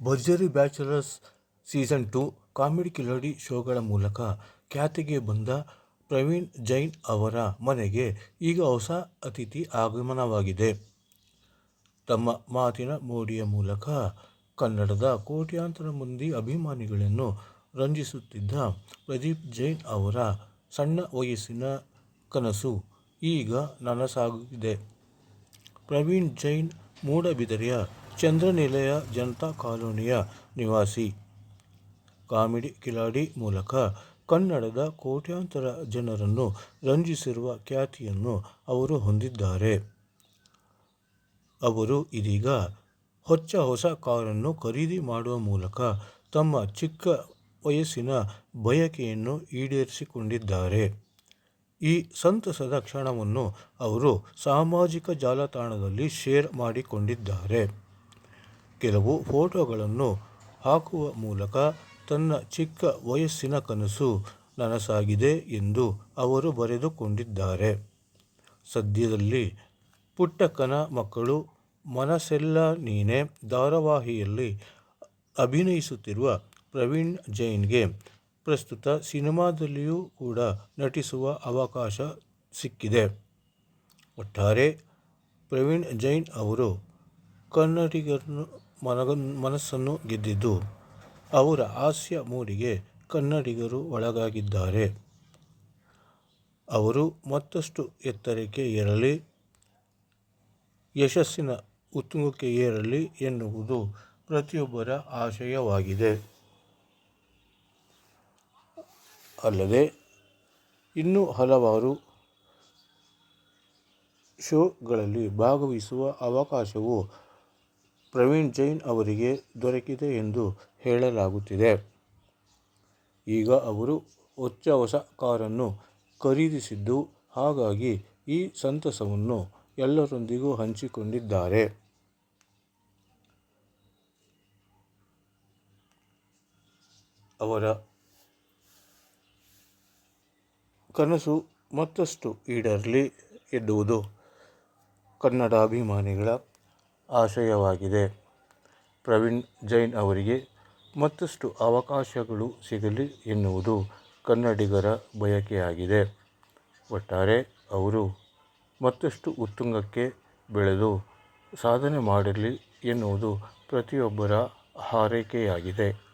ಭರ್ಜರಿ bachelors season two comedy Kiladi ಶೋಗಳ ಮೂಲಕ ಖ್ಯಾತಿಗೆ ಬಂದ ಪ್ರವೀಣ್ ಜೈನ್ ಅವರ ಮನೆಗೆ ಈಗ ಹೊಸ ಅತಿಥಿ ಆಗಮನವಾಗಿದೆ. ತಮ್ಮ ಮಾತಿನ ಮೋಡಿಯ ಮೂಲಕ ಕನ್ನಡದ ಕೋಟ್ಯಾಂತರ ಮಂದಿ ಅಭಿಮಾನಿಗಳನ್ನು ರಂಜಿಸುತ್ತಿದ್ದ ಪ್ರದೀಪ್ ಜೈನ್ ಅವರ ಸಣ್ಣ ವಯಸ್ಸಿನ ಕನಸು ಈಗ ನನಸಾಗುತ್ತಿದೆ ಪ್ರವೀಣ್ ಜೈನ್ ಮೂಡಬಿದರೆಯ ಚಂದ್ರನಿಲಯ ಜನತಾ ಕಾಲೋನಿಯ ನಿವಾಸಿ. ಕಾಮಿಡಿ ಕಿಲಾಡಿ ಮೂಲಕ ಕನ್ನಡದ ಕೋಟ್ಯಾಂತರ ಜನರನ್ನು ರಂಜಿಸಿರುವ ಖ್ಯಾತಿಯನ್ನು ಅವರು ಹೊಂದಿದ್ದಾರೆ. ಅವರು ಇದೀಗ ಹೊಚ್ಚ ಹೊಸ ಕಾರನ್ನು ಖರೀದಿ ಮಾಡುವ ಮೂಲಕ ತಮ್ಮ ಚಿಕ್ಕ ವಯಸ್ಸಿನ ಬಯಕೆಯನ್ನು ಈಡೇರಿಸಿಕೊಂಡಿದ್ದಾರೆ. ಈ ಸಂತಸದ ಕ್ಷಣವನ್ನು ಅವರು ಸಾಮಾಜಿಕ ಜಾಲತಾಣದಲ್ಲಿ ಶೇರ್ ಮಾಡಿಕೊಂಡಿದ್ದಾರೆ. ಕೆಲವು ಫೋಟೋಗಳನ್ನು ಹಾಕುವ ಮೂಲಕ ತನ್ನ ಚಿಕ್ಕ ವಯಸ್ಸಿನ ಕನಸು ನನಸಾಗಿದೆ ಎಂದು ಅವರು ಬರೆದುಕೊಂಡಿದ್ದಾರೆ. ಸದ್ಯದಲ್ಲಿ ಪುಟ್ಟಕ್ಕನ ಮಕ್ಕಳು, ಮನಸೆಲ್ಲ ನೀನೆ ಧಾರಾವಾಹಿಯಲ್ಲಿ ಅಭಿನಯಿಸುತ್ತಿರುವ ಪ್ರವೀಣ್ ಜೈನ್ಗೆ ಪ್ರಸ್ತುತ ಸಿನಿಮಾದಲ್ಲಿಯೂ ಕೂಡ ನಟಿಸುವ ಅವಕಾಶ ಸಿಕ್ಕಿದೆ. ಒಟ್ಟಾರೆ ಪ್ರವೀಣ್ ಜೈನ್ ಅವರು ಕನ್ನಡಿಗರ ಮನಸ್ಸನ್ನು ಗೆದ್ದಿದ್ದು, ಅವರ ಹಾಸ್ಯ ಮೂಡಿಗೆ ಕನ್ನಡಿಗರು ಒಳಗಾಗಿದ್ದಾರೆ. ಅವರು ಮತ್ತಷ್ಟು ಎತ್ತರಕ್ಕೆ ಏರಲಿ, ಯಶಸ್ಸಿನ ಉತ್ತುಂಗಕ್ಕೆ ಏರಲಿ ಎನ್ನುವುದು ಪ್ರತಿಯೊಬ್ಬರ ಆಶಯವಾಗಿದೆ. ಅಲ್ಲದೆ ಇನ್ನೂ ಹಲವಾರು ಶೋಗಳಲ್ಲಿ ಭಾಗವಹಿಸುವ ಅವಕಾಶವೂ ಪ್ರವೀಣ್ ಜೈನ್ ಅವರಿಗೆ ದೊರಕಿದೆ ಎಂದು ಹೇಳಲಾಗುತ್ತಿದೆ. ಈಗ ಅವರು ಹೊಚ್ಚ ಹೊಸ ಕಾರನ್ನು ಖರೀದಿಸಿದ್ದು, ಹಾಗಾಗಿ ಈ ಸಂತಸವನ್ನು ಎಲ್ಲರೊಂದಿಗೂ ಹಂಚಿಕೊಂಡಿದ್ದಾರೆ. ಅವರ ಕನಸು ಮತ್ತಷ್ಟು ಈಡೇರಲಿ ಎನ್ನುವುದು ಕನ್ನಡಾಭಿಮಾನಿಗಳ ಆಶಯವಾಗಿದೆ. ಪ್ರವೀಣ್ ಜೈನ್ ಅವರಿಗೆ ಮತ್ತಷ್ಟು ಅವಕಾಶಗಳು ಸಿಗಲಿ ಎನ್ನುವುದು ಕನ್ನಡಿಗರ ಬಯಕೆಯಾಗಿದೆ. ಒಟ್ಟಾರೆ ಅವರು ಮತ್ತಷ್ಟು ಉತ್ತುಂಗಕ್ಕೆ ಬೆಳೆದು ಸಾಧನೆ ಮಾಡಲಿ ಎನ್ನುವುದು ಪ್ರತಿಯೊಬ್ಬರ ಹಾರೈಕೆಯಾಗಿದೆ.